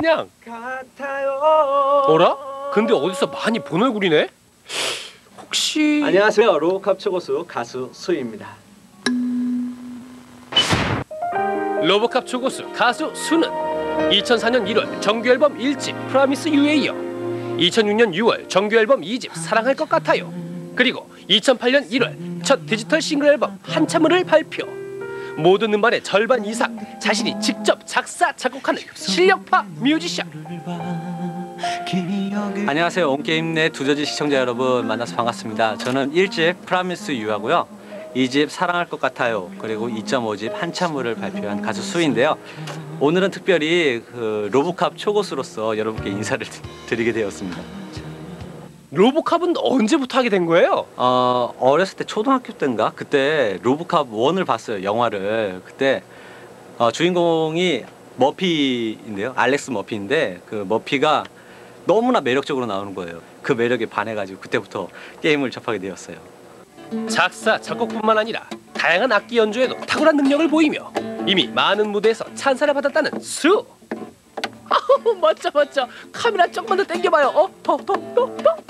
그냥. 어라? 근데 어디서 많이 본 얼굴이네? 혹시 안녕하세요. 로우캅 초고수 가수 수입니다. 로보캅 초고수 가수 수는 2004년 1월 정규 앨범 1집 프라미스 유에 이어 2006년 6월 정규 앨범 2집 사랑할 것 같아요. 그리고 2008년 1월 첫 디지털 싱글 앨범 한참을 발표. 모든 음반의 절반 이상 자신이 직접 작사 작곡하는 실력파 뮤지션. 안녕하세요. 온게임 내 두저지 시청자 여러분 만나서 반갑습니다. 저는 1집 프라미스 유하고요. 2집 사랑할 것 같아요. 그리고 2.5집 한참을을 발표한 가수 수인데요. 오늘은 특별히 그 로보캅 초고수로서 여러분께 인사를 드- 드리게 되었습니다. 로보캅은 언제부터 하게 된 거예요? 어, 어렸을 때 초등학교 때인가 그때 로보캅 원을 봤어요. 영화를. 그때 어, 주인공이 머피인데요. 알렉스 머피인데 그 머피가 너무나 매력적으로 나오는 거예요. 그 매력에 반해가지고 그때부터 게임을 접하게 되었어요. 작사 작곡뿐만 아니라 다양한 악기 연주에도 탁월한 능력을 보이며 이미 많은 무대에서 찬사를 받았다는 수. 아우 멋져 멋져 카메라 조금만 더 당겨봐요. 어더더더 더.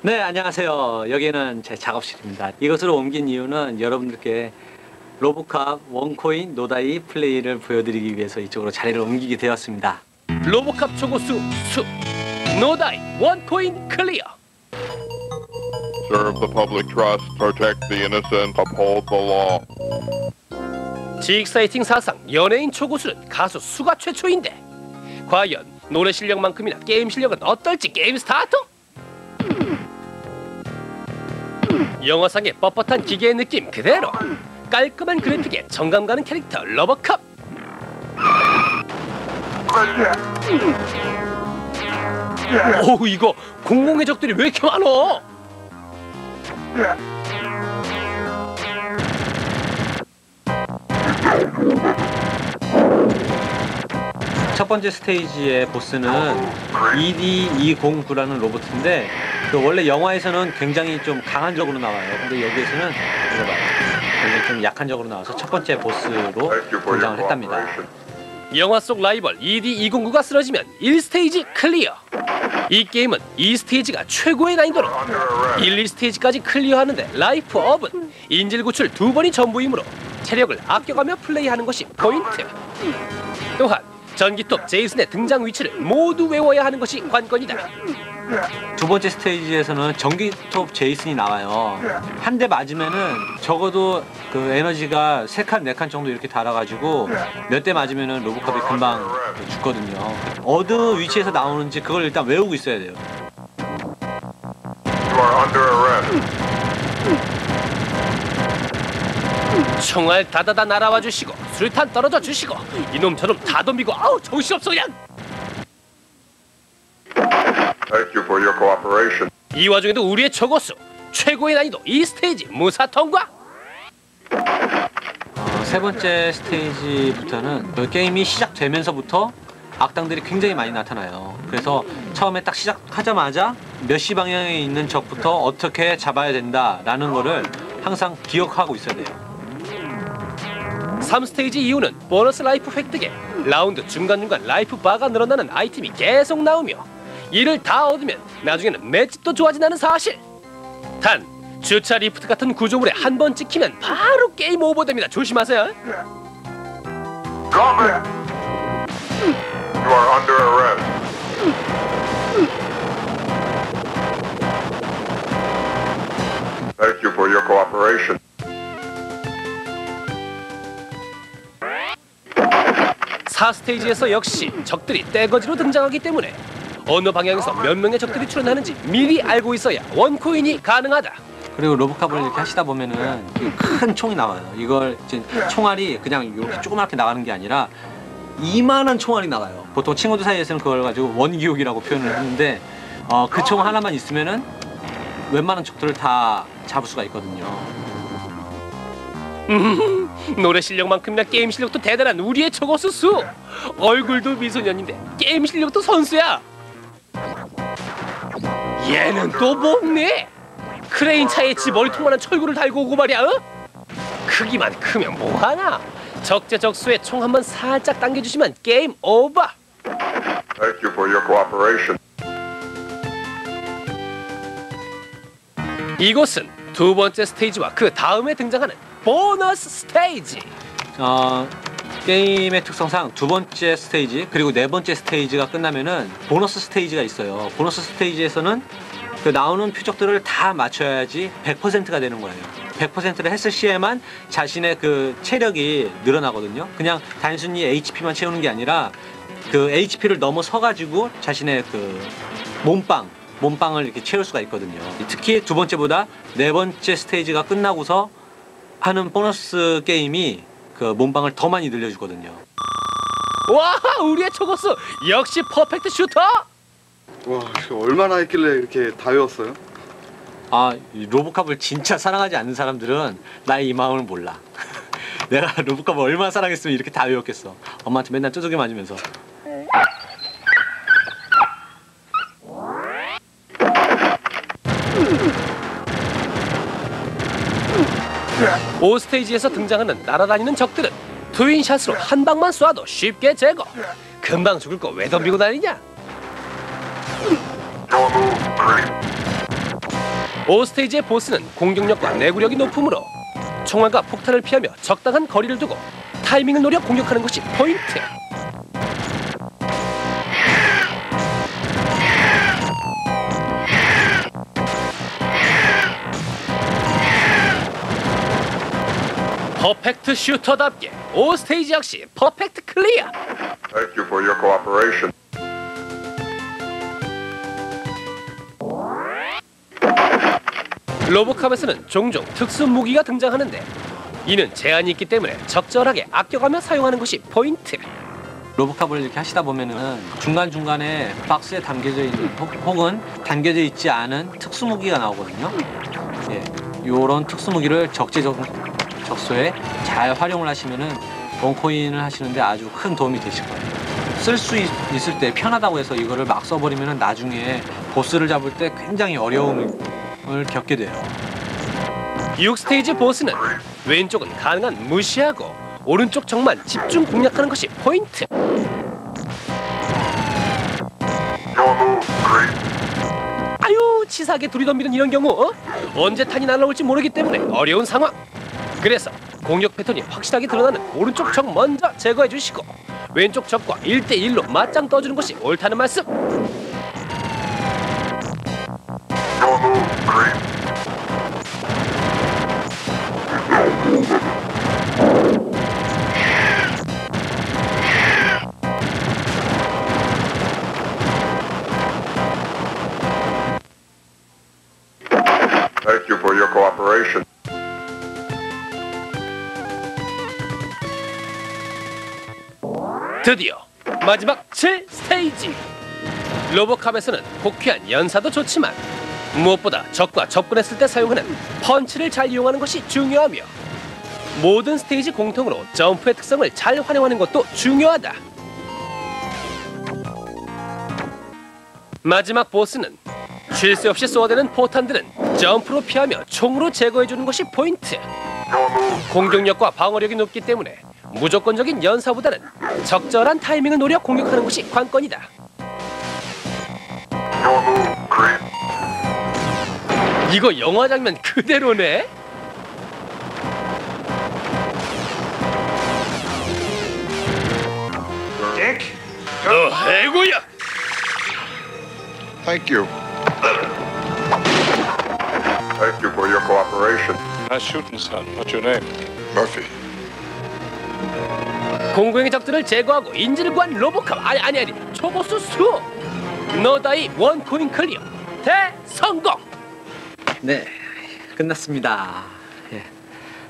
네, 안녕하세요. 여기는 제 작업실입니다. 이것으로 옮긴 이유는 여러분들께 로보캅 원코인 노다이 플레이를 보여드리기 위해서 이쪽으로 자리를 옮기게 되었습니다. 로보캅 초고수 수. 노다이 원코인 클리어. serve the public trust, protect the innocent, uphold the law. 지익사이팅 사상 연예인 초고수는 가수 수가 최초인데 과연 노래 실력만큼이나 게임 실력은 어떨지 게임 스타트. 영화상의 뻣뻣한 기계의 느낌 그대로 깔끔한 그래픽에 정감 가는 캐릭터 러버캅 어우 이거 공공의 적들이 왜 이렇게 많어 첫 번째 스테이지의 보스는 ED209라는 로봇인데 그 원래 영화에서는 굉장히 좀 강한 적으로 나와요. 근데 여기에서는. 굉장히 좀 약한 적으로 나와서 첫 번째 보스로 등장을 했답니다. 영화 속 라이벌 ED209가 쓰러지면 1스테이지 클리어 이 게임은 2스테이지가 최고의 난이도로 1, 2스테이지까지 클리어하는데 라이프 업은 인질 구출 두 번이 전부이므로 체력을 아껴가며 플레이하는 것이 포인트 또한 전기톱 제이슨의 등장 위치를 모두 외워야 하는 것이 관건이다 두 번째 스테이지에서는 전기톱 제이슨이 나와요. 한 대 맞으면은 적어도 그 에너지가 세 칸, 네 칸 정도 이렇게 달아가지고 몇 대 맞으면은 로보캅이 금방 죽거든요. 어느 위치에서 나오는지 그걸 일단 외우고 있어야 돼요. 총알 다다다 날아와 주시고 수류탄 떨어져 주시고 이놈 저놈 다 덤비고 아우 정신없어 그냥 Thank you for your cooperation. 이 와중에도 우리의 저거수 최고의 난이도 이 스테이지 무사 통과 어, 세 번째 스테이지부터는 그 게임이 시작되면서부터 악당들이 굉장히 많이 나타나요. 그래서 처음에 딱 시작하자마자 몇 시 방향에 있는 적부터 어떻게 잡아야 된다라는 거를 항상 기억하고 있어야 돼요. 3스테이지 이후는 보너스 라이프 획득에 라운드 중간중간 라이프 바가 늘어나는 아이템이 계속 나오며 이를 다 얻으면 나중에는 맷집도 좋아진다는 사실 단 주차 리프트 같은 구조물에 한 번 찍히면 바로 게임 오버됩니다 조심하세요 Drop it. You are under arrest. 4 스테이지에서 역시 적들이 떼거지로 등장하기 때문에 어느 방향에서 몇 명의 적들이 출현하는지 미리 알고 있어야 원코인이 가능하다. 그리고 로브캅을 이렇게 하시다 보면은 큰 총이 나와요. 이걸 이제 총알이 그냥 이렇게 조그맣게 나가는 게 아니라 이만한 총알이 나와요. 보통 친구들 사이에서는 그걸 가지고 원기옥이라고 표현을 하는데 어, 그 총 하나만 있으면은 웬만한 적들을 다 잡을 수가 있거든요. 노래 실력만큼이나 게임 실력도 대단한 우리의 저거 수 수 얼굴도 미소년인데 게임 실력도 선수야 얘는 또 뭐네 크레인 차에 지 머리통만한 철구를 달고 오고 말이야 어? 크기만 크면 뭐하나 적재적소에 총 한번 살짝 당겨주시면 게임 오버. Thank you for your cooperation. 이곳은 두 번째 스테이지와 그 다음에 등장하는 보너스 스테이지. 어, 게임의 특성상 두 번째 스테이지 그리고 네 번째 스테이지가 끝나면은 보너스 스테이지가 있어요. 보너스 스테이지에서는 그 나오는 표적들을 다 맞춰야지 100%가 되는 거예요. 100%를 했을 시에만 자신의 그 체력이 늘어나거든요. 그냥 단순히 HP만 채우는 게 아니라 그 HP를 넘어서 가지고 자신의 그 몸빵 몸빵을 이렇게 채울 수가 있거든요. 특히 두 번째보다 네 번째 스테이지가 끝나고서 하는 보너스 게임이 그 몸빵을 더 많이 늘려주거든요. 와, 우리의 초고수 역시 퍼펙트 슈터. 와 이거 얼마나 했길래 이렇게 다 외웠어요? 아, 이 로보캅을 진짜 사랑하지 않는 사람들은 나의 이 마음을 몰라. 내가 로보캅을 얼마나 사랑했으면 이렇게 다 외웠겠어. 엄마한테 맨날 두들겨 맞으면서. 오 스테이지에서 등장하는 날아다니는 적들은 트윈샷으로 한 방만 쏴도 쉽게 제거. 금방 죽을 거 왜 덤비고 다니냐? 오 스테이지의 보스는 공격력과 내구력이 높으므로 총알과 폭탄을 피하며 적당한 거리를 두고 타이밍을 노려 공격하는 것이 포인트. 퍼펙트 슈터답게 오 스테이지 역시 퍼펙트 클리어. Thank you for your cooperation. 로보캅에서는 종종 특수 무기가 등장하는데 이는 제한이 있기 때문에 적절하게 아껴가며 사용하는 것이 포인트. 로보캅을 이렇게 하시다 보면은 중간중간에 박스에 담겨져 있는 혹- 혹은 담겨져 있지 않은 특수 무기가 나오거든요. 예. 요런 특수 무기를 적재적 소에 잘 활용을 하시면은 원코인을 하시는데 아주 큰 도움이 되실 거예요. 쓸 수 있을 때 편하다고 해서 이거를 막 써버리면은 나중에 보스를 잡을 때 굉장히 어려움을 겪게 돼요. 6스테이지 보스는 왼쪽은 가능한 무시하고 오른쪽 적만 집중 공략하는 것이 포인트. 아유 치사하게 둘이 덤비는 이런 경우 어? 언제 탄이 날라올지 모르기 때문에 어려운 상황. 그래서 공격 패턴이 확실하게 드러나는 오른쪽 적 먼저 제거해 주시고 왼쪽 적과 1대1로 맞짱 떠주는 것이 옳다는 말씀. 드디어 마지막 7스테이지. 로보캅에서는 복귀한 연사도 좋지만 무엇보다 적과 접근했을 때 사용하는 펀치를 잘 이용하는 것이 중요하며 모든 스테이지 공통으로 점프의 특성을 잘 활용하는 것도 중요하다. 마지막 보스는 쉴 새 없이 쏘아대는 포탄들은 점프로 피하며 총으로 제거해주는 것이 포인트. 공격력과 방어력이 높기 때문에 무조건적인 연사보다는 적절한 타이밍을 노려 공격하는 것이 관건이다. 이거 영화 장면 그대로네. Dick? 너 해고야. Thank you. Thank you for your cooperation. Nice shooting, son. What's your name? Murphy. 공공의 적들을 제거하고 인질을 구한 로보캅 아니 아니 아니 초보수 수. 너다이 원 코인 클리어 대성공. 네, 끝났습니다. 예.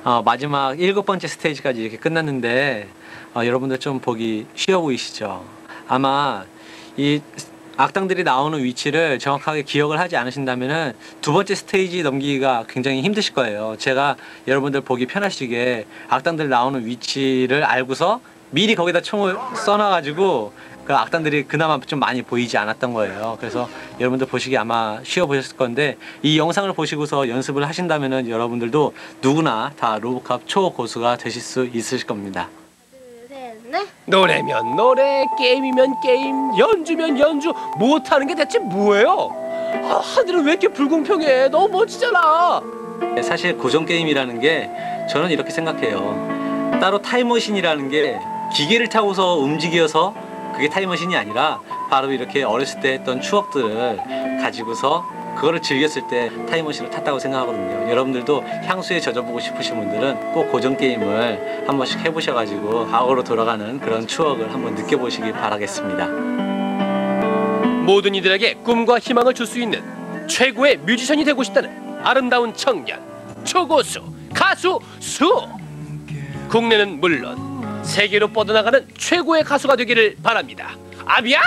어, 마지막 일곱 번째 스테이지까지 이렇게 끝났는데 어, 여러분들 좀 보기 쉬워 보이시죠? 아마 이 악당들이 나오는 위치를 정확하게 기억을 하지 않으신다면은 두 번째 스테이지 넘기기가 굉장히 힘드실 거예요. 제가 여러분들 보기 편하시게 악당들 나오는 위치를 알고서 미리 거기다 총을 써놔가지고 그 악당들이 그나마 좀 많이 보이지 않았던 거예요. 그래서 여러분들 보시기 아마 쉬워 보셨을 건데 이 영상을 보시고서 연습을 하신다면은 여러분들도 누구나 다 로보캅 초 고수가 되실 수 있으실 겁니다. 네? 노래면 노래, 게임이면 게임, 연주면 연주, 못하는 게 대체 뭐예요? 아, 하늘은 왜 이렇게 불공평해? 너무 멋지잖아. 사실 고전 게임이라는 게 저는 이렇게 생각해요. 따로 타임머신이라는 게 기계를 타고서 움직여서 그게 타임머신이 아니라 바로 이렇게 어렸을 때 했던 추억들을 가지고서 그거를 즐겼을 때 타임머신을 탔다고 생각하거든요. 여러분들도 향수에 젖어보고 싶으신 분들은 꼭 고전 게임을 한 번씩 해보셔가지고 과거로 돌아가는 그런 추억을 한번 느껴보시길 바라겠습니다. 모든 이들에게 꿈과 희망을 줄 수 있는 최고의 뮤지션이 되고 싶다는 아름다운 청년 초고수 가수 수 국내는 물론 세계로 뻗어나가는 최고의 가수가 되기를 바랍니다. 아비야